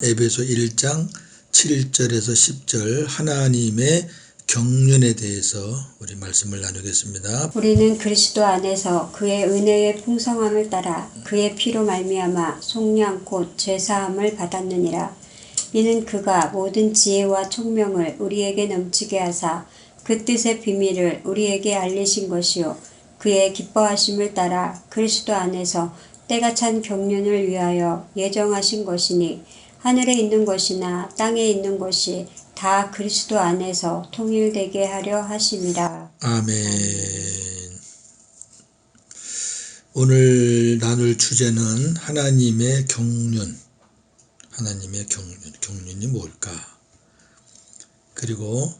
에베소 1장 7절에서 10절 하나님의 경륜에 대해서 우리 말씀을 나누겠습니다. 우리는 그리스도 안에서 그의 은혜의 풍성함을 따라 그의 피로 말미암아 속량 곧 죄사함을 받았느니라. 이는 그가 모든 지혜와 총명을 우리에게 넘치게 하사 그 뜻의 비밀을 우리에게 알리신 것이요 그의 기뻐하심을 따라 그리스도 안에서 때가 찬 경륜을 위하여 예정하신 것이니 하늘에 있는 것이나 땅에 있는 것이 다 그리스도 안에서 통일되게 하려 하심이라. 아멘. 오늘 나눌 주제는 하나님의 경륜. 하나님의 경륜. 경륜이 뭘까? 그리고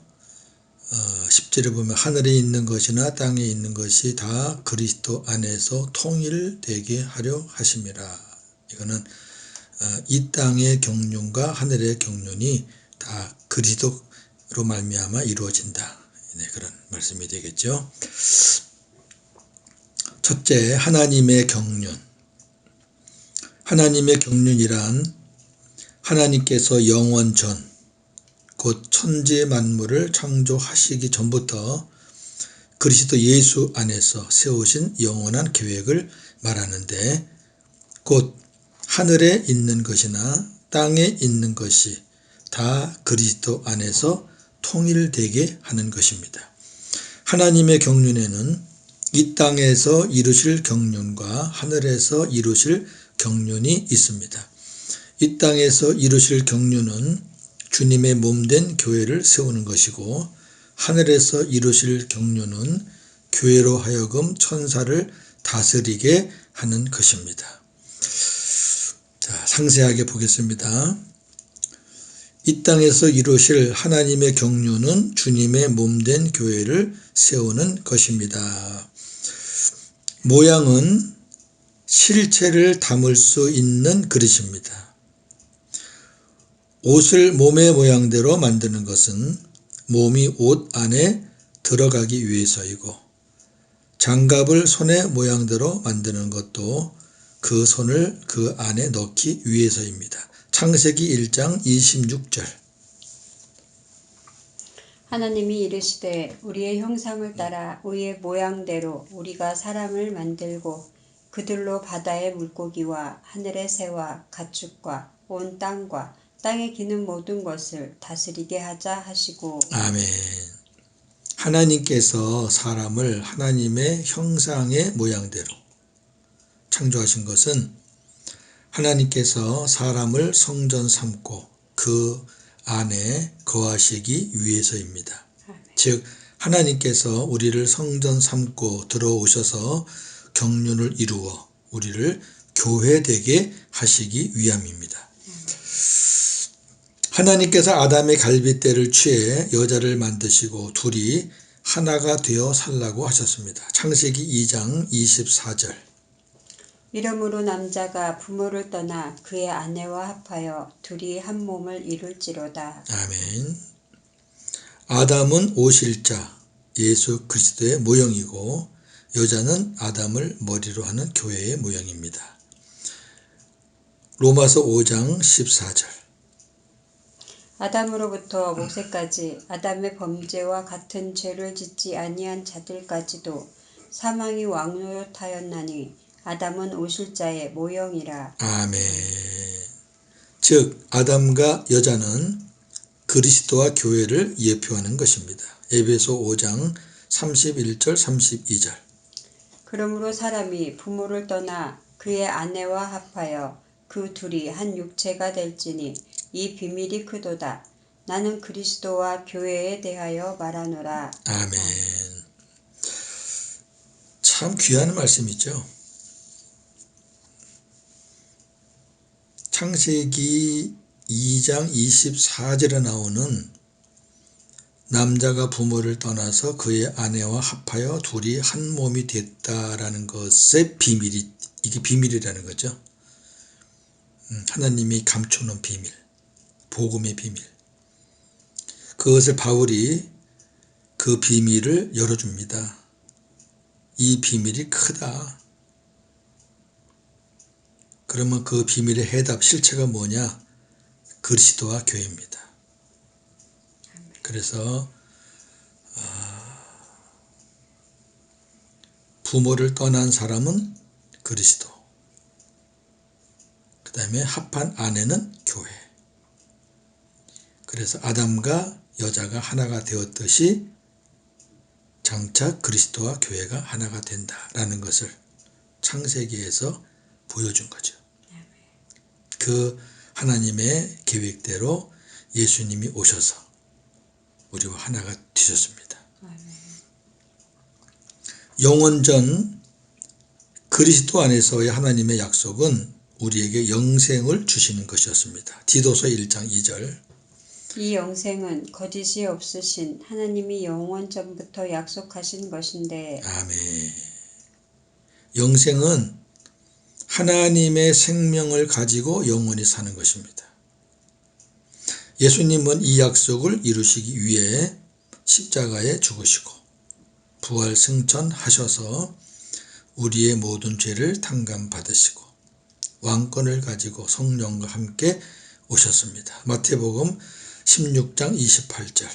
어, 10절에 보면 하늘에 있는 것이나 땅에 있는 것이 다 그리스도 안에서 통일되게 하려 하심이라. 이거는 어, 이 땅의 경륜과 하늘의 경륜이 다 그리스도로 말미암아 이루어진다. 네, 그런 말씀이 되겠죠. 첫째, 하나님의 경륜. 하나님의 경륜이란 하나님께서 영원 전, 곧 천지 만물을 창조하시기 전부터 그리스도 예수 안에서 세우신 영원한 계획을 말하는데 곧 하늘에 있는 것이나 땅에 있는 것이 다 그리스도 안에서 통일되게 하는 것입니다. 하나님의 경륜에는 이 땅에서 이루실 경륜과 하늘에서 이루실 경륜이 있습니다. 이 땅에서 이루실 경륜은 주님의 몸된 교회를 세우는 것이고 하늘에서 이루실 경륜은 교회로 하여금 천사를 다스리게 하는 것입니다. 자, 상세하게 보겠습니다. 이 땅에서 이루실 하나님의 경륜은 주님의 몸된 교회를 세우는 것입니다. 모양은 실체를 담을 수 있는 그릇입니다. 옷을 몸의 모양대로 만드는 것은 몸이 옷 안에 들어가기 위해서이고 장갑을 손의 모양대로 만드는 것도 그 손을 그 안에 넣기 위해서입니다. 창세기 1장 26절 하나님이 이르시되 우리의 형상을 따라 우리의 모양대로 우리가 사람을 만들고 그들로 바다의 물고기와 하늘의 새와 가축과 온 땅과 땅에 기는 모든 것을 다스리게 하자 하시고 아멘 하나님께서 사람을 하나님의 형상의 모양대로 창조하신 것은 하나님께서 사람을 성전 삼고 그 안에 거하시기 위해서입니다. 즉 하나님께서 우리를 성전 삼고 들어오셔서 경륜을 이루어 우리를 교회되게 하시기 위함입니다. 하나님께서 아담의 갈빗대를 취해 여자를 만드시고 둘이 하나가 되어 살라고 하셨습니다. 창세기 2장 24절 이러므로 남자가 부모를 떠나 그의 아내와 합하여 둘이 한 몸을 이룰지로다. 아멘. 아담은 오실자 예수 그리스도의 모형이고 여자는 아담을 머리로 하는 교회의 모형입니다. 로마서 5장 14절 아담으로부터 모세까지 아담의 범죄와 같은 죄를 짓지 아니한 자들까지도 사망이 왕노릇하였나니 아담은 오실 자의 모형이라. 아멘. 즉 아담과 여자는 그리스도와 교회를 예표하는 것입니다. 에베소 5장 31절 32절 그러므로 사람이 부모를 떠나 그의 아내와 합하여 그 둘이 한 육체가 될지니 이 비밀이 크도다. 나는 그리스도와 교회에 대하여 말하노라. 아멘. 참 귀한 말씀이죠. 창세기 2장 24절에 나오는 남자가 부모를 떠나서 그의 아내와 합하여 둘이 한 몸이 됐다라는 것의 비밀이 이게 비밀이라는 거죠. 음, 하나님이 감추는 비밀, 복음의 비밀. 그것을 바울이 그 비밀을 열어줍니다. 이 비밀이 크다. 그러면 그 비밀의 해답, 실체가 뭐냐? 그리스도와 교회입니다. 그래서 부모를 떠난 사람은 그리스도. 그 다음에 합한 아내는 교회. 그래서 아담과 여자가 하나가 되었듯이 장차 그리스도와 교회가 하나가 된다라는 것을 창세기에서 보여준 거죠. 그 하나님의 계획대로 예수님이 오셔서 우리와 하나가 되셨습니다. 영원전 그리스도 안에서의 하나님의 약속은 우리에게 영생을 주시는 것이었습니다. 디도서 1장 2절 이 영생은 거짓이 없으신 하나님이 영원 전부터 약속하신 것인데 아멘. 영생은 하나님의 생명을 가지고 영원히 사는 것입니다. 예수님은 이 약속을 이루시기 위해 십자가에 죽으시고 부활 승천하셔서 우리의 모든 죄를 탕감받으시고 왕권을 가지고 성령과 함께 오셨습니다. 마태복음 16장 28절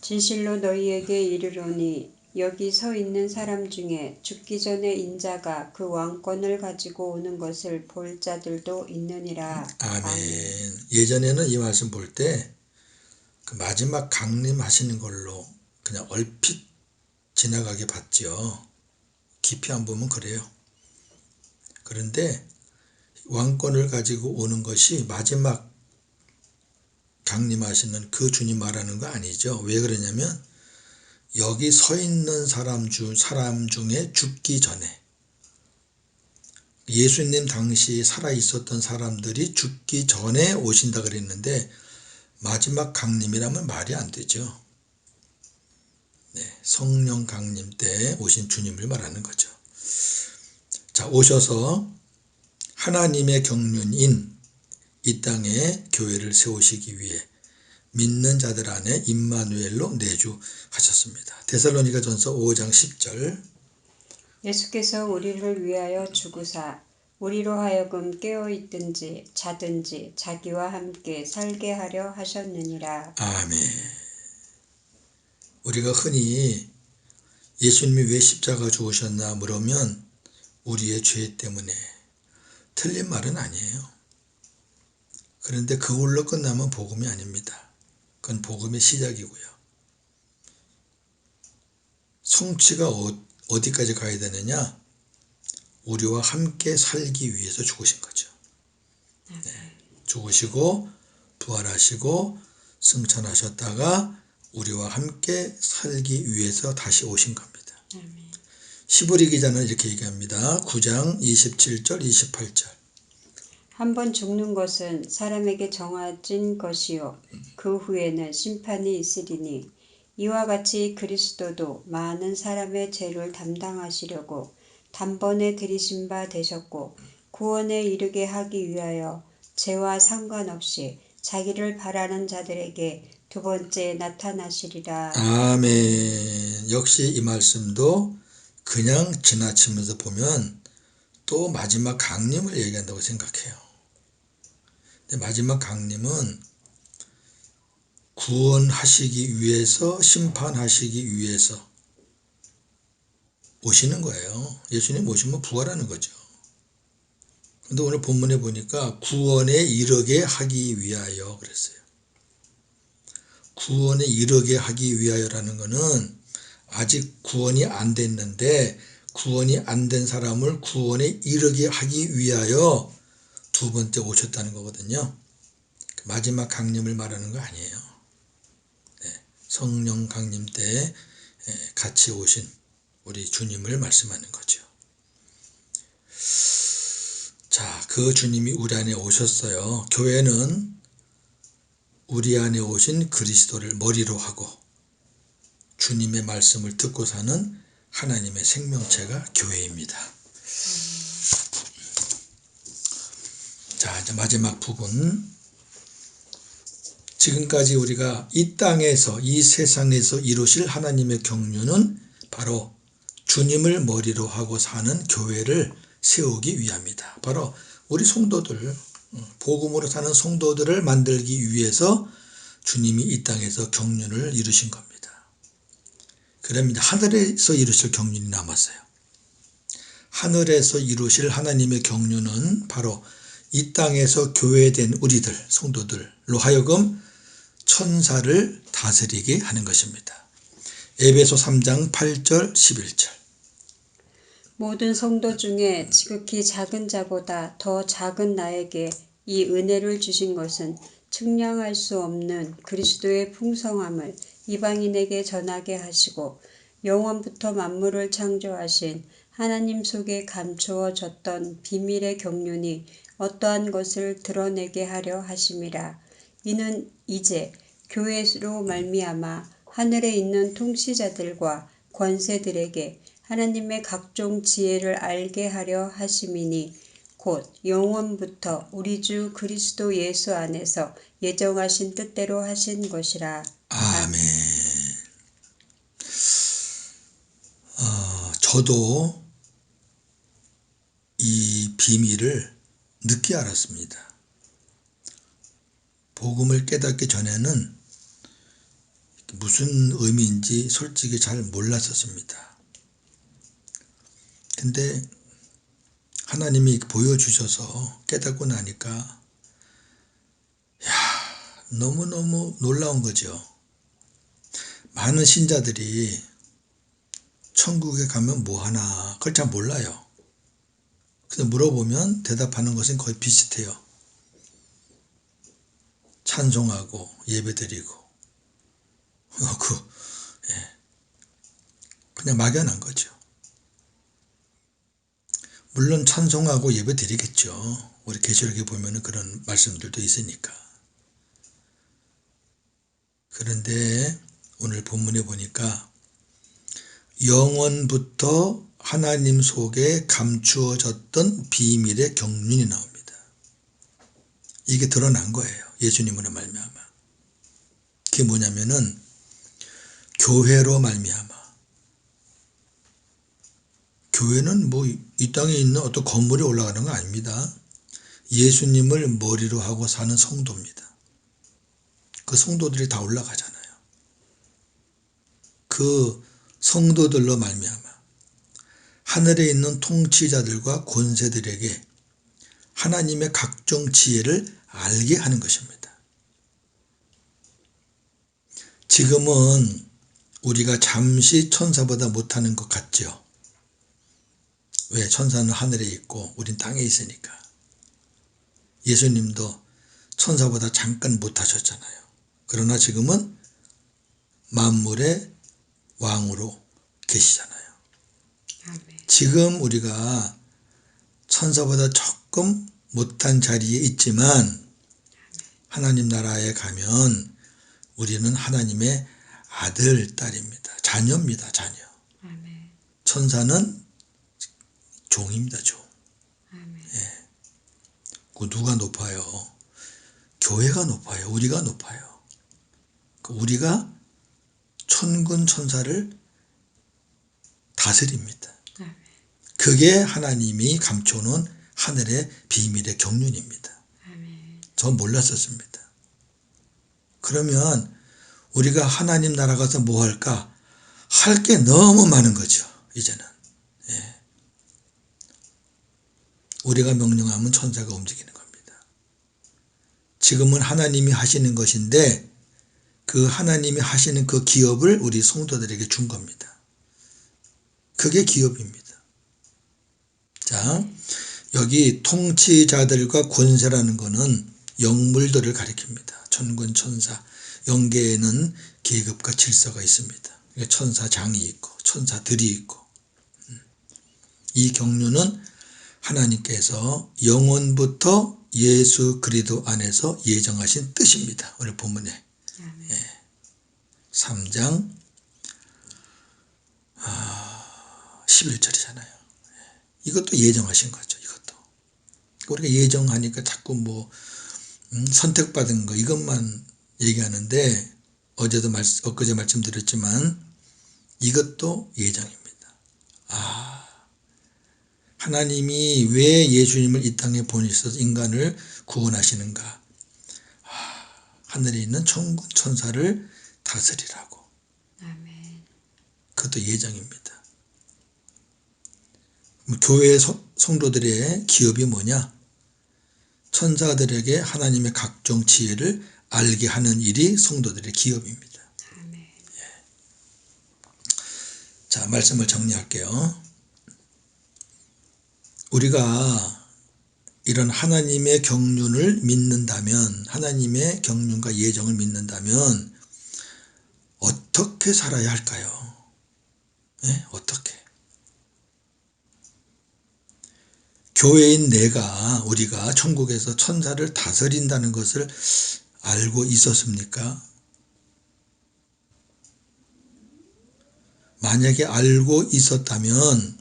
진실로 너희에게 이르노니 여기 서 있는 사람 중에 죽기 전에 인자가 그 왕권을 가지고 오는 것을 볼 자들도 있느니라. 아멘. 예전에는 이 말씀 볼 때 그 마지막 강림하시는 걸로 그냥 얼핏 지나가게 봤죠. 깊이 안 보면 그래요. 그런데 왕권을 가지고 오는 것이 마지막 강림하시는 그 주님 말하는 거 아니죠. 왜 그러냐면 여기 서 있는 사람 중 사람 중에 죽기 전에 예수님 당시 살아 있었던 사람들이 죽기 전에 오신다 그랬는데 마지막 강림이라면 말이 안 되죠. 네, 성령 강림 때 오신 주님을 말하는 거죠. 자, 오셔서 하나님의 경륜인 이 땅에 교회를 세우시기 위해 믿는 자들 안에 임마누엘로 내주하셨습니다. 데살로니가 전서 5장 10절 예수께서 우리를 위하여 죽으사 우리로 하여금 깨어 있든지 자든지 자기와 함께 살게 하려 하셨느니라. 아멘. 우리가 흔히 예수님이 왜 십자가 죽으셨나 물으면 우리의 죄 때문에 틀린 말은 아니에요. 그런데 그걸로 끝나면 복음이 아닙니다. 그건 복음의 시작이고요. 성취가 어, 어디까지 가야 되느냐? 우리와 함께 살기 위해서 죽으신 거죠. 네. 죽으시고 부활하시고 승천하셨다가 우리와 함께 살기 위해서 다시 오신 겁니다. 시브리 기자는 이렇게 얘기합니다. 9장 27절 28절 한 번 죽는 것은 사람에게 정해진 것이요 그 후에는 심판이 있으리니 이와 같이 그리스도도 많은 사람의 죄를 담당하시려고 단번에 들이신 바 되셨고 구원에 이르게 하기 위하여 죄와 상관없이 자기를 바라는 자들에게 두 번째 나타나시리라. 아멘. 역시 이 말씀도 그냥 지나치면서 보면 또 마지막 강림을 얘기한다고 생각해요. 근데 마지막 강림은 구원하시기 위해서 심판하시기 위해서 오시는 거예요. 예수님 오시면 부활하는 거죠. 근데 오늘 본문에 보니까 구원에 이르게 하기 위하여 그랬어요. 구원에 이르게 하기 위하여라는 것은 아직 구원이 안 됐는데 구원이 안 된 사람을 구원에 이르게 하기 위하여 두 번째 오셨다는 거거든요. 마지막 강림을 말하는 거 아니에요. 네, 성령 강림 때 같이 오신 우리 주님을 말씀하는 거죠. 자, 그 주님이 우리 안에 오셨어요. 교회는 우리 안에 오신 그리스도를 머리로 하고 주님의 말씀을 듣고 사는 하나님의 생명체가 교회입니다. 자, 이제 마지막 부분. 지금까지 우리가 이 땅에서, 이 세상에서 이루실 하나님의 경륜은 바로 주님을 머리로 하고 사는 교회를 세우기 위함이다. 바로 우리 성도들, 어, 복음으로 사는 성도들을 만들기 위해서 주님이 이 땅에서 경륜을 이루신 겁니다. 이제 하늘에서 이루실 경륜이 남았어요. 하늘에서 이루실 하나님의 경륜은 바로 이 땅에서 교회된 우리들, 성도들로 하여금 천사를 다스리게 하는 것입니다. 에베소 3장 8절 11절 모든 성도 중에 지극히 작은 자보다 더 작은 나에게 이 은혜를 주신 것은 측량할 수 없는 그리스도의 풍성함을 이방인에게 전하게 하시고 영원부터 만물을 창조하신 하나님 속에 감추어졌던 비밀의 경륜이 어떠한 것을 드러내게 하려 하심이라. 이는 이제 교회로 말미암아 하늘에 있는 통치자들과 권세들에게 하나님의 각종 지혜를 알게 하려 하심이니 곧 영원부터 우리 주 그리스도 예수 안에서 예정하신 뜻대로 하신 것이라. 아멘. 어, 저도 이 비밀을 늦게 알았습니다. 복음을 깨닫기 전에는 무슨 의미인지 솔직히 잘 몰랐었습니다. 근데 하나님이 보여주셔서 깨닫고 나니까 야 너무너무 놀라운 거죠. 많은 신자들이 천국에 가면 뭐 하나 그걸 잘 몰라요. 그래서 물어보면 대답하는 것은 거의 비슷해요. 찬송하고 예배드리고 그 예. 그냥 막연한 거죠. 물론 찬송하고 예배드리겠죠. 우리 계시록에 보면은 그런 말씀들도 있으니까. 그런데 오늘 본문에 보니까 영원부터 하나님 속에 감추어졌던 비밀의 경륜이 나옵니다. 이게 드러난 거예요. 예수님으로 말미암아. 그게 뭐냐면은 교회로 말미암아. 교회는 뭐 이 땅에 있는 어떤 건물에 올라가는 거 아닙니다. 예수님을 머리로 하고 사는 성도입니다. 그 성도들이 다 올라가잖아요. 그 성도들로 말미암아 하늘에 있는 통치자들과 권세들에게 하나님의 각종 지혜를 알게 하는 것입니다. 지금은 우리가 잠시 천사보다 못하는 것 같죠. 왜? 천사는 하늘에 있고 우린 땅에 있으니까. 예수님도 천사보다 잠깐 못하셨잖아요. 그러나 지금은 만물의 왕으로 계시잖아요. 아멘. 지금 우리가 천사보다 조금 못한 자리에 있지만 하나님 나라에 가면 우리는 하나님의 아들, 딸입니다. 자녀입니다. 자녀. 아멘. 천사는 종입니다. 종. 아멘. 그 누가 높아요? 교회가 높아요. 우리가 높아요. 그 우리가 천군 천사를 다스립니다. 아멘. 그게 하나님이 감춰놓은 하늘의 비밀의 경륜입니다. 전 몰랐었습니다. 그러면 우리가 하나님 나라 가서 뭐 할까? 할 게 너무 많은 거죠. 이제는. 예. 우리가 명령하면 천사가 움직이는 겁니다. 지금은 하나님이 하시는 것인데 그 하나님이 하시는 그 기업을 우리 성도들에게 준 겁니다. 그게 기업입니다. 자, 여기 통치자들과 권세라는 것은 영물들을 가리킵니다. 천군 천사, 영계에는 계급과 질서가 있습니다. 그러니까 천사장이 있고 천사들이 있고 음. 이 경륜은 하나님께서 영원부터 예수 그리스도 안에서 예정하신 뜻입니다. 오늘 본문에 아멘. 3장 아, 11절이잖아요. 이것도 예정하신 거죠. 이것도 우리가 예정하니까 자꾸 뭐 음, 선택받은 거 이것만 얘기하는데 어제도 말, 엊그제 말씀드렸지만 이것도 예정입니다. 아 하나님이 왜 예수님을 이 땅에 보내셔서 인간을 구원하시는가? 아, 하늘에 있는 천군 천사를 다스리라고. 아멘. 그것도 예정입니다. 그럼 교회 성- 성도들의 기업이 뭐냐? 천사들에게 하나님의 각종 지혜를 알게 하는 일이 성도들의 기업입니다. 아멘. 자, 말씀을 정리할게요. 우리가 이런 하나님의 경륜을 믿는다면, 하나님의 경륜과 예정을 믿는다면, 어떻게 살아야 할까요? 예? 어떻게? 교회인 내가, 우리가 천국에서 천사를 다스린다는 것을 알고 있었습니까? 만약에 알고 있었다면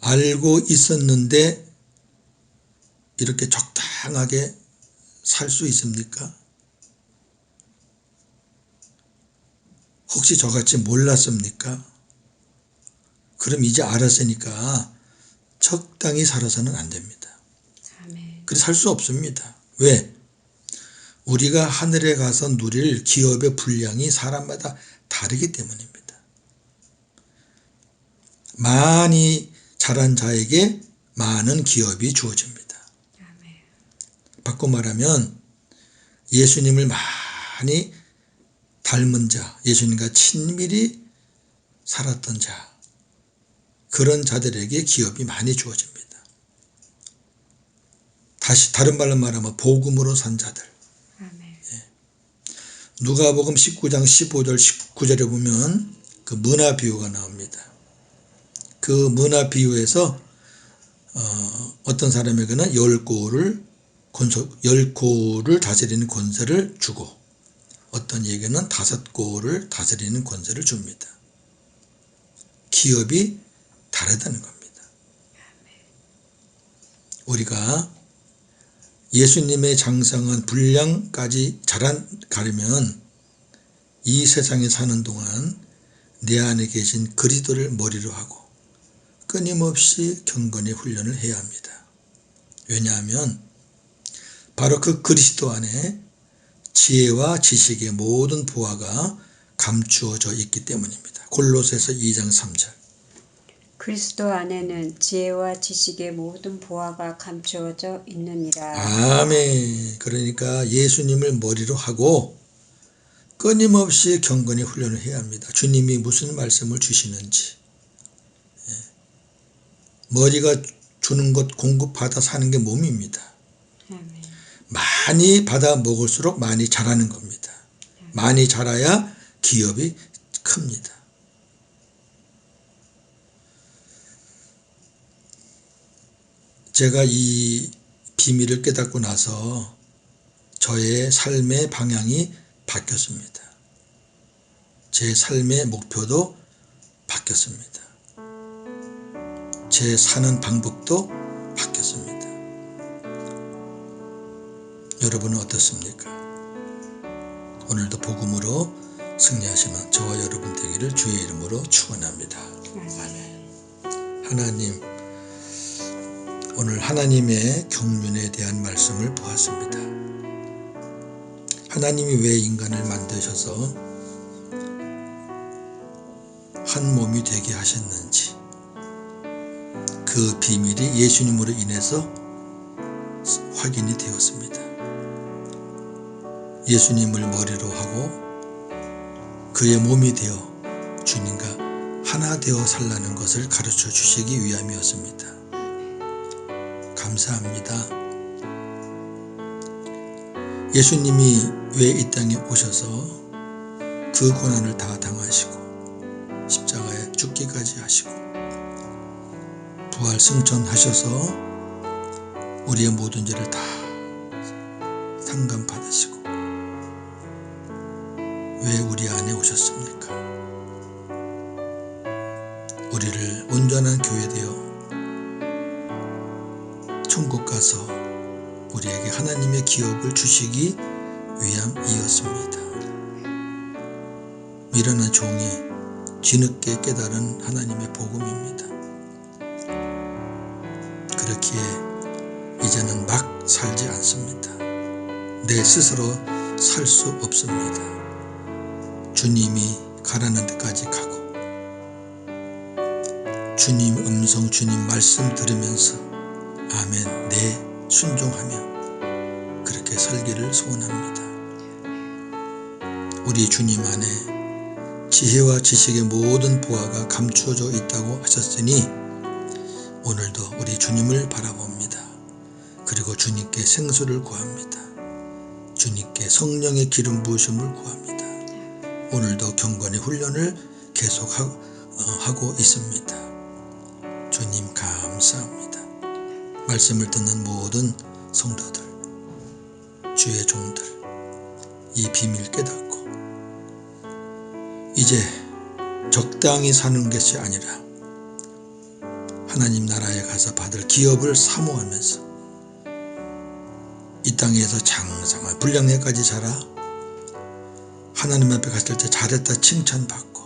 알고 있었는데 이렇게 적당하게 살 수 있습니까? 혹시 저같이 몰랐습니까? 그럼 이제 알았으니까 적당히 살아서는 안 됩니다. 그래 살 수 없습니다. 왜? 우리가 하늘에 가서 누릴 기업의 분량이 사람마다 다르기 때문입니다. 많이 자란 자에게 많은 기업이 주어집니다. 바꿔 말하면 예수님을 많이 닮은 자, 예수님과 친밀히 살았던 자, 그런 자들에게 기업이 많이 주어집니다. 다시 다른 말로 말하면 복음으로 산 자들. 아멘. 누가복음 19장 15절 19절에 보면 그 문화 비유가 나옵니다. 그 문화 비유에서 어, 어떤 사람에게는 열 고를 권소 열 고를 다스리는 권세를 주고 어떤 에게는 다섯 고를 다스리는 권세를 줍니다. 기업이 다르다는 겁니다. 우리가 예수님의 장성한 분량까지 자란 가려면 이 세상에 사는 동안 내 안에 계신 그리스도를 머리로 하고 끊임없이 경건의 훈련을 해야 합니다. 왜냐하면 바로 그 그리스도 안에 지혜와 지식의 모든 보화가 감추어져 있기 때문입니다. 골로새서 2장 3절. 그리스도 안에는 지혜와 지식의 모든 보화가 감추어져 있느니라. 아멘. 그러니까 예수님을 머리로 하고 끊임없이 경건의 훈련을 해야 합니다. 주님이 무슨 말씀을 주시는지. 예. 머리가 주는 것 공급받아 사는 게 몸입니다. 많이 받아 먹을수록 많이 자라는 겁니다. 많이 자라야 기업이 큽니다. 제가 이 비밀을 깨닫고 나서 저의 삶의 방향이 바뀌었습니다. 제 삶의 목표도 바뀌었습니다. 제 사는 방법도 여러분은 어떻습니까? 오늘도 복음으로 승리하시는 저와 여러분 되기를 주의 이름으로 축원합니다. 아멘. 하나님, 오늘 하나님의 경륜에 대한 말씀을 보았습니다. 하나님이 왜 인간을 만드셔서 한 몸이 되게 하셨는지, 그 비밀이 예수님으로 인해서 확인이 되었습니다. 예수님을 머리로 하고 그의 몸이 되어 주님과 하나 되어 살라는 것을 가르쳐 주시기 위함이었습니다. 감사합니다. 예수님이 왜 이 땅에 오셔서 그 고난을 다 당하시고 십자가에 죽기까지 하시고 부활 승천하셔서 우리의 모든 죄를 다 상감 받으시고 왜 우리 안에 오셨습니까? 우리를 온전한 교회 되어 천국 가서 우리에게 하나님의 기업을 주시기 위함이었습니다. 미련한 종이 뒤늦게 깨달은 하나님의 복음입니다. 그렇기에 이제는 막 살지 않습니다. 내 스스로 살 수 없습니다. 주님이 가라는 데까지 가고 주님 음성 주님 말씀 들으면서 아멘 내 순종하며 그렇게 살기를 소원합니다. 우리 주님 안에 지혜와 지식의 모든 보화가 감추어져 있다고 하셨으니 오늘도 우리 주님을 바라봅니다. 그리고 주님께 생수를 구합니다. 주님께 성령의 기름 부으심을 구합니다. 오늘도 경건의 훈련을 계속하고 있습니다. 주님 감사합니다. 말씀을 듣는 모든 성도들, 주의 종들, 이 비밀 깨닫고 이제 적당히 사는 것이 아니라 하나님 나라에 가서 받을 기업을 사모하면서 이 땅에서 장성한 불량내까지 자라 하나님 앞에 갔을 때 잘했다 칭찬받고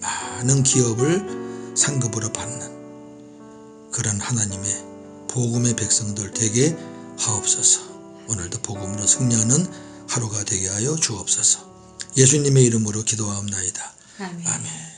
많은 기업을 상급으로 받는 그런 하나님의 복음의 백성들 되게 하옵소서. 오늘도 복음으로 승리하는 하루가 되게 하여 주옵소서. 예수님의 이름으로 기도하옵나이다. 아멘. 아멘